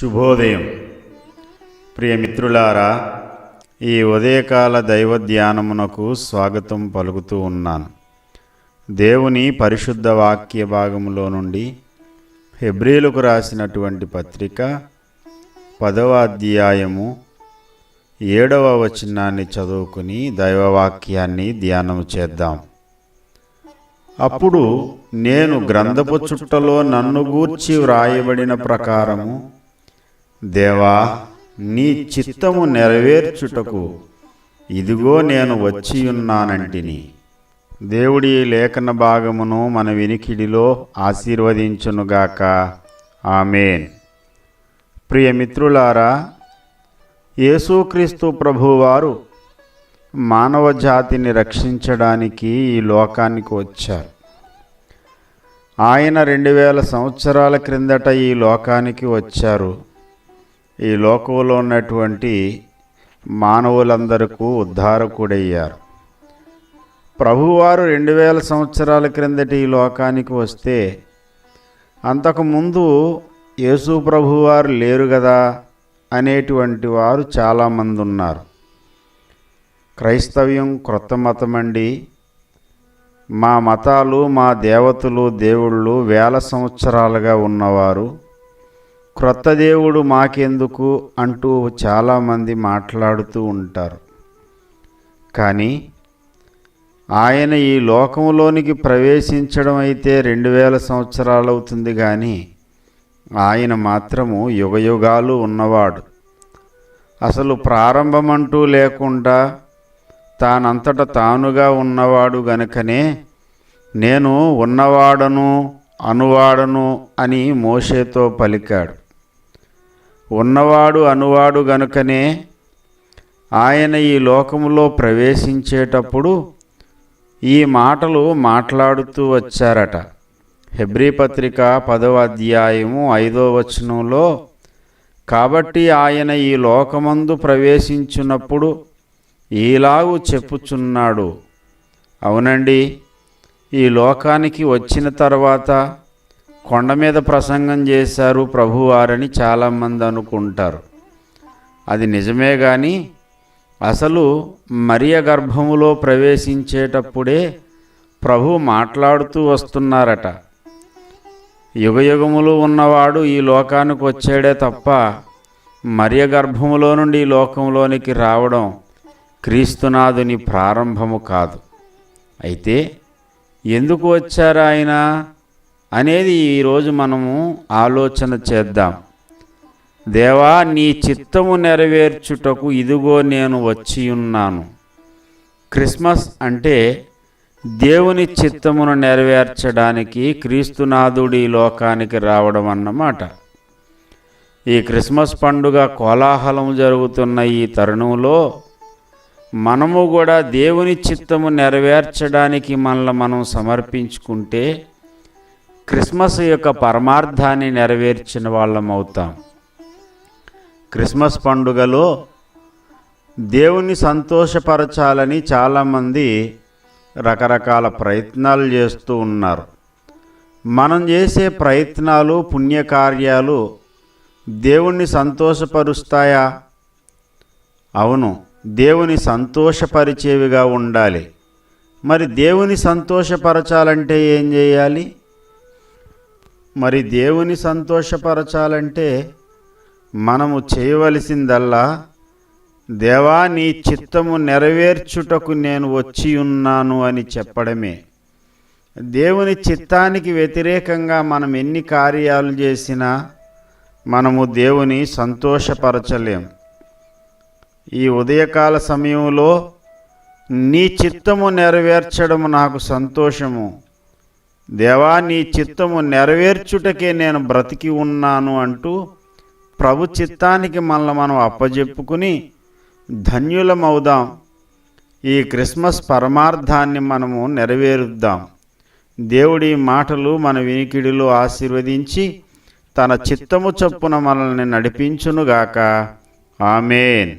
శుభోదయం. ప్రియమిత్రులారా ఈ ఉదయకాల దైవ ధ్యానమునకు స్వాగతం పలుకుతూ ఉన్నాను. దేవుని పరిశుద్ధ వాక్య భాగములో నుండి హెబ్రిలకు రాసినటువంటి పత్రిక పదవ అధ్యాయము ఏడవ వచనాన్ని చదువుకుని దైవవాక్యాన్ని ధ్యానం చేద్దాం. అప్పుడు నేను గ్రంథపు చుట్టలో నన్ను గూర్చి వ్రాయబడిన ప్రకారము దేవా నీ చిత్తము నెరవేర్చుటకు ఇదిగో నేను వచ్చియున్నానంటిని దేవుడి లేఖన భాగమును మన వినికిడిలో ఆశీర్వదించునుగాక. ఆమెన్. ప్రియమిత్రులారా యేసుక్రీస్తు ప్రభువారు మానవ జాతిని రక్షించడానికి ఈ లోకానికి వచ్చారు. ఆయన రెండు వేల సంవత్సరాల క్రిందట ఈ లోకానికి వచ్చారు. ఈ లోకంలో ఉన్నటువంటి మానవులందరకు ఉద్ధారకుడయ్యారు. ప్రభువారు రెండు వేల సంవత్సరాల క్రిందటి ఈ లోకానికి వస్తే అంతకుముందు యేసు ప్రభువారు లేరు కదా అనేటువంటి వారు చాలామంది ఉన్నారు క్రైస్తవ్యం క్రొత్త మతమండి మా మతాలు మా దేవతలు దేవుళ్ళు వేల సంవత్సరాలుగా ఉన్నవారు. క్రొత్త దేవుడు మాకెందుకు అంటూ చాలామంది మాట్లాడుతూ ఉంటారు. కానీ ఆయన ఈ లోకంలోనికి ప్రవేశించడం అయితే రెండు వేల సంవత్సరాలు అవుతుంది కానీ ఆయన మాత్రము యుగయుగాలు ఉన్నవాడు. అసలు ప్రారంభమంటూ లేకుండా తానంతట తానుగా ఉన్నవాడు గనుకనే నేను ఉన్నవాడను అనువాడను అని మోషేతో పలికాడు. ఉన్నవాడు అనువాడు గనుకనే ఆయన ఈ లోకములో ప్రవేశించేటప్పుడు ఈ మాటలు మాట్లాడుతూ వచ్చారట. హెబ్రీ పత్రిక పదవ అధ్యాయము ఐదో వచనంలో కాబట్టి ఆయన ఈ లోకమందు ప్రవేశించినప్పుడు ఈలాగు చెప్పుచున్నాడు. అవునండి ఈ లోకానికి వచ్చిన తర్వాత కొండ మీద ప్రసంగం చేశారు ప్రభువారని చాలామంది అనుకుంటారు. అది నిజమే కానీ అసలు మరియ గర్భములో ప్రవేశించేటప్పుడే ప్రభు మాట్లాడుతూ వస్తున్నారట. యుగయుగములు ఉన్నవాడు ఈ లోకానికి వచ్చాడే తప్ప మరియ గర్భములో నుండి ఈ లోకంలోనికి రావడం క్రీస్తునాథుని ప్రారంభము కాదు. అయితే ఎందుకు వచ్చారు ఆయన? అనేది ఈరోజు మనము ఆలోచన చేద్దాం. దేవా నీ చిత్తము నెరవేర్చుటకు ఇదిగో నేను వచ్చి ఉన్నాను. క్రిస్మస్ అంటే దేవుని చిత్తమును నెరవేర్చడానికి క్రీస్తునాథుడి లోకానికి రావడం అన్నమాట. ఈ క్రిస్మస్ పండుగ కోలాహలం జరుగుతున్న ఈ తరుణంలో మనము కూడా దేవుని చిత్తము నెరవేర్చడానికి మనల్ని మనం సమర్పించుకుంటే క్రిస్మస్ యొక్క పరమార్థాన్ని నెరవేర్చిన వాళ్ళం అవుతాం. క్రిస్మస్ పండుగలో దేవుని సంతోషపరచాలని చాలామంది రకరకాల ప్రయత్నాలు చేస్తూ ఉన్నారు. మనం చేసే ప్రయత్నాలు పుణ్యకార్యాలు దేవుణ్ణి సంతోషపరుస్తాయా? అవును దేవుని సంతోషపరిచేవిగా ఉండాలి. మరి దేవుని సంతోషపరచాలంటే ఏం చేయాలి? మరి దేవుని సంతోషపరచాలంటే మనము చేయవలసిందల్లా దేవా నీ చిత్తము నెరవేర్చుటకు నేను వచ్చి ఉన్నాను అని చెప్పడమే. దేవుని చిత్తానికి వ్యతిరేకంగా మనం ఎన్ని కార్యాలు చేసినా మనము దేవుని సంతోషపరచలేం. ఈ ఉదయకాల సమయంలో నీ చిత్తము నెరవేర్చడం నాకు సంతోషము. దేవా నీ చిత్తము నెరవేర్చుటకే నేను బ్రతికి ఉన్నాను అంటూ ప్రభు చిత్తానికి మనల్ని మనం అప్పజెప్పుకుని ధన్యులమవుదాం. ఈ క్రిస్మస్ పరమార్థాన్ని మనము నెరవేరుద్దాం. దేవుడి మాటలు మన వినికిడిలో ఆశీర్వదించి తన చిత్తము చొప్పున మనల్ని నడిపించునుగాక. ఆమెన్.